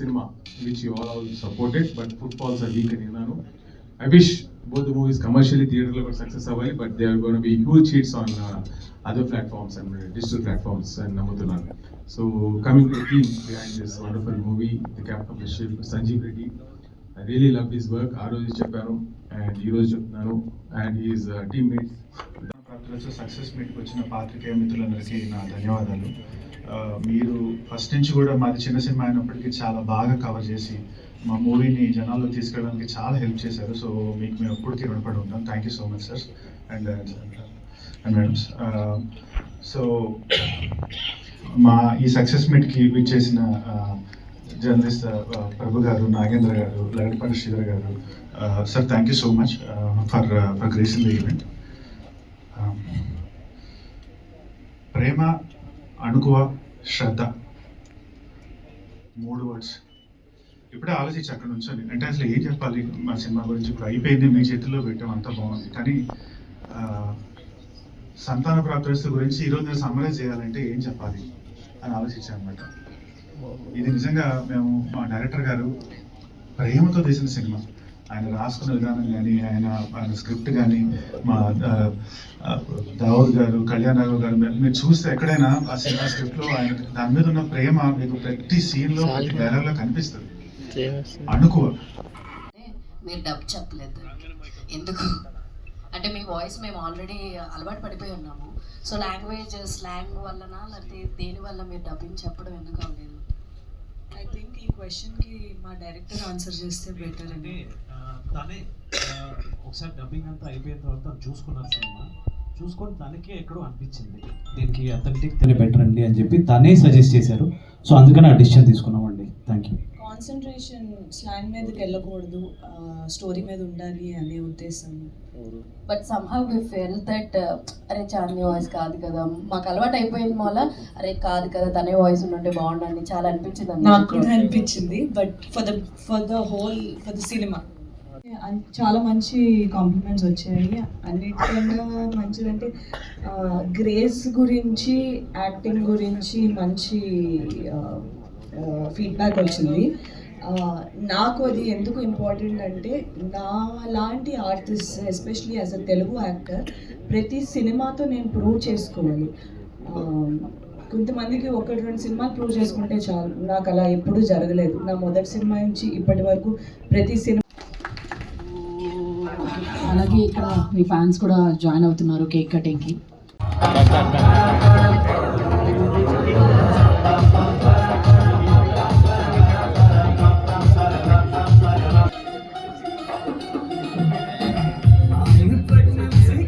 Cinema which you supported but footfalls are weak అని విన్నాను. I wish both movies commercially థియేటర్లో కూడా success అవ్వాలి but they are be huge hits on other platforms and digital platforms అని నమ్ముతున్నాను. So coming to team behind this wonderful movie the captainship Sanjeev Reddy I really love this work ఆ రోజు చెప్పాను and ఈ రోజు చెప్తున్నాను. And is teammates success మీట్కి వచ్చిన పాత్రికేయ మిత్రులందరికీ నా ధన్యవాదాలు. మీరు ఫస్ట్ నుంచి కూడా మాది చిన్న సినిమా అయినప్పటికీ చాలా బాగా కవర్ చేసి మా మూవీని జనాల్లో తీసుకెళ్ళడానికి చాలా హెల్ప్ చేశారు. సో మీకు మేము ఎప్పటికీ రుణపడి ఉంటాం. Thank you so much sir and and madams so మా ఈ సక్సెస్ మీట్కి విచ్చేసిన జర్నలిస్ట్ ప్రభు గారు నాగేంద్ర గారు లగడపాటి శ్రీధర్ గారు sir thank you so much for for gracing the event ప్రేమ అణుకువ శ్రద్ధ. మూడు వర్డ్స్ ఇప్పుడే ఆలోచించి అక్కడ నుంచొని. అంటే అసలు ఏం చెప్పాలి? మా సినిమా గురించి ఇప్పుడు అయిపోయింది మీ చేతుల్లో పెట్టాం అంతా బాగుంది. కానీ సంతాన ప్రాప్తి గురించి ఈరోజు నేను సమ్మరైజ్ చేయాలంటే ఏం చెప్పాలి అని ఆలోచించాను అనమాట ఇది నిజంగా మేము మా డైరెక్టర్ గారు ప్రేమతో తీసిన సినిమా. ఆయన రాసుకున్న విధానం కానీ ఆయన ఆయన స్క్రిప్ట్ కానీ మా దావూద్ గారు కళ్యాణ్ రాఘవ్ గారు మీరు- చూస్తే ఎక్కడైనా ఆ సినిమా స్క్రిప్ట్లో ఆయన దాని మీద ఉన్న ప్రేమ మీకు ప్రతి సీన్లో ప్రతి డైలాగ్లో కనిపిస్తుంది. అణుకువ మీరు డబ్ చెప్పలేదు. ఎందుకు? అంటే మీ వాయిస్ మేము ఆల్రెడీ అలవాటు పడిపోయి ఉన్నాము. సో లాంగ్వేజ్ స్లాంగ్ వల్లనా లేకపోతే దేని వల్ల మీరు డబ్బింగ్ చెప్పడం ఎందుకు అవ్వలేదు? ఐ థింక్ ఈ క్వశ్చన్కి మా డైరెక్టర్ ఆన్సర్ చేస్తే బెటర్ ఆ, తనే ఒకసారి డబ్బింగ్ అంతా అయిపోయిన తర్వాత చూసుకున్నారు సినిమా. చూసుకొని తనకే ఎక్కడో అనిపించింది. దీనికి అథెంటిక్ తనే బెటర్ అండి అని చెప్పి తనే సజెస్ట్ చేశారు. సో అందుకని ఆ డిసిషన్ తీసుకున్నామండి. థ్యాంక్ యూ కాన్సన్ట్రేషన్ స్లాంగ్ మీదకి వెళ్ళకూడదు. స్టోరీ మీద ఉండాలి అనే ఉద్దేశం. But somehow we fell that అరే చాందీ వాయిస్ కాదు కదా. మాకు అలవాటు అయిపోయింది వల్ల అరే కాదు కదా తనే వాయిస్ ఉంటే బాగుండండి. చాలా అనిపించింది నాకు కూడా అనిపించింది. But for the for the whole for the cinema చాలా మంచి కాంప్లిమెంట్స్ వచ్చాయి. అన్నిటికన్నా మంచిదంటే గ్రేస్ గురించి యాక్టింగ్ గురించి మంచి ఫీడ్బ్యాక్ వచ్చింది. నాకు అది ఎందుకు ఇంపార్టెంట్ అంటే నా లాంటి artist especially as a Telugu actor ప్రతి సినిమాతో నేను ప్రూవ్ చేసుకోవాలి. కొంతమందికి ఒకటి రెండు సినిమాలు ప్రూవ్ చేసుకుంటే చాలు. నాకు అలా ఎప్పుడూ జరగలేదు. నా మొదటి సినిమా నుంచి ఇప్పటి వరకు ప్రతి సినిమా అలాగే ఇక్కడ మీ ఫ్యాన్స్ కూడా జాయిన్ అవుతున్నారు కేక్ కటింగ్కి.